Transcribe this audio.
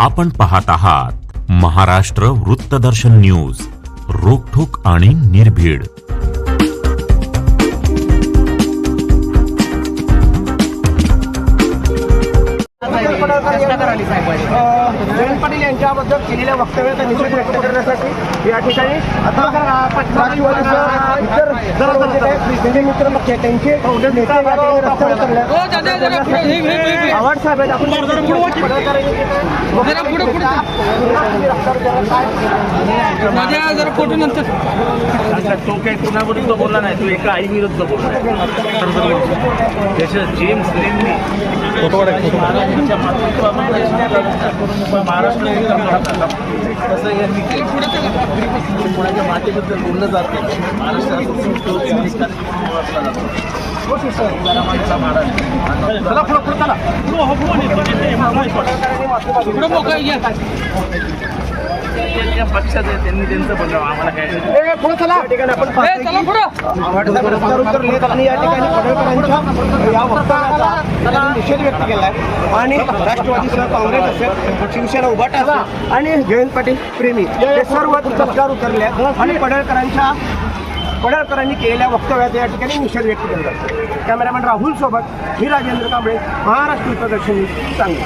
आपण पाहत आहात महाराष्ट्र वृत्तदर्शन न्यूज रोखोक आणि निर्भीड. जयंत पाटील यांच्याबद्दल केलेल्या वक्तव्याचा निषेध व्यक्त करण्यासाठी या ठिकाणी आता राष्ट्रवादीसह इतर आव्हाड साहेब आहेत आपण जरा पुढे पुढे दादा जरा फोटो नंतर. आता तो काही कुणाविरुद्ध बोलला नाही? तो एका आई विरुद्ध बोलला त्याच्या जेम्स लेननी महाराष्ट्राच्या मातृत्वामध्ये महाराष्ट्र तसं यांनी. कोणाच्या मातेबद्दल बोललं जात नाही. त्यांनी त्यांचं बोललं आम्हाला काय या ठिकाणी आणि पडळकरांच्या या वक्तव्याचा निषेध व्यक्त केला आहे आणि काँग्रेस असेल शिवसेना उभाटा असेल आणि जयंत पाटील प्रेमी. हे सर्व रस्त्यावर उतरले. आणि पडळकरांच्या पडळकरांनी केलेल्या वक्तव्याचा या ठिकाणी निषेध व्यक्त केला जातो. कॅमेरामॅन राहुल सोबत मी राजेंद्र कांबळे महाराष्ट्र प्रदर्शनी सांगली.